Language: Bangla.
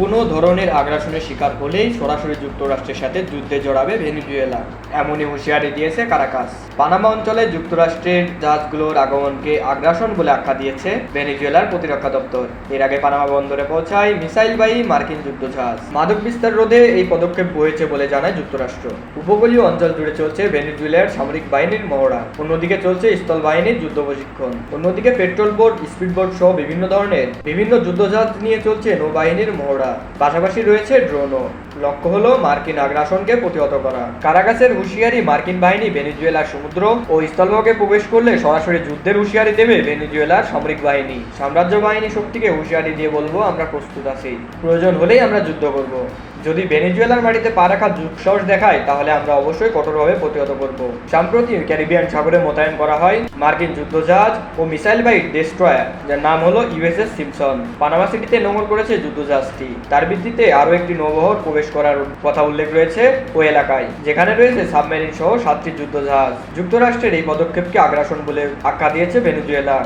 কোনো ধরনের আগ্রাসনের শিকার হলেই সরাসরি যুক্তরাষ্ট্রের সাথে যুদ্ধে জড়াবে ভেনিজুয়েলা, এমনই হুঁশিয়ারি দিয়েছে কারাকাস। পানামা অঞ্চলে যুক্তরাষ্ট্রের জাহাজগুলোর আগমনকে আগ্রাসন বলে আখ্যা দিয়েছে ভেনিজুয়েলার প্রতিরক্ষা দপ্তর। এর আগে পানামা বন্দরে পৌঁছায় মিসাইলবাহী মার্কিন যুদ্ধজাহাজ। মাদক বিস্তার রোধে এই পদক্ষেপ হয়েছে বলে জানায় যুক্তরাষ্ট্র। উপকূলীয় অঞ্চল জুড়ে চলছে ভেনিজুয়েলার সামরিক বাহিনীর মহড়া। অন্যদিকে চলছে স্থল বাহিনীর যুদ্ধ প্রশিক্ষণ। অন্যদিকে পেট্রোল বোট, স্পিড বোট সহ বিভিন্ন ধরনের বিভিন্ন যুদ্ধজাহাজ নিয়ে চলছে নৌবাহিনীর মহড়া। পাশাপাশি রয়েছে ড্রোনও। লক্ষ্য হলো মার্কিন আগ্রাসনকে প্রতিহত করা। কারাগাসের হুঁশিয়ারি মার্কিন বাহিনী ভেনেজুয়েলার সমুদ্র ও স্থলভাগে প্রবেশ করলে সরাসরি যুদ্ধের হুঁশিয়ারি দেবে ভেনেজুয়েলার সামরিক বাহিনী। সাম্রাজ্য বাহিনী শক্তিকে হুঁশিয়ারি দিয়ে বলব, আমরা প্রস্তুত আছি। প্রয়োজন হলেই আমরা যুদ্ধ করব। যদি ভেনেজুয়েলার মাটিতে পা রাখার দুঃসাহস দেখায়, তাহলে আমরা অবশ্যই কঠোরভাবে প্রতিহত করব। সম্প্রতি ক্যারিবিয়ান সাগরে মোতায়েন করা হয় মার্কিন যুদ্ধজাহাজ ও মিসাইল বাইট ডেস্ট্রয়ার, যার নাম হলো ইউএসএস সিমসন পানামা সিটিতে নোঙর করেছে যুদ্ধজাহাজটি। তার ভিত্তিতে আরও একটি নৌবহর প্রবেশ করার কথা উল্লেখ রয়েছে ওই এলাকায়, যেখানে রয়েছে সাবমেরিন সহ সাতটি যুদ্ধজাহাজ। যুক্তরাষ্ট্রের এই পদক্ষেপকে আগ্রাসন বলে আখ্যা দিয়েছে ভেনেজুয়েলা।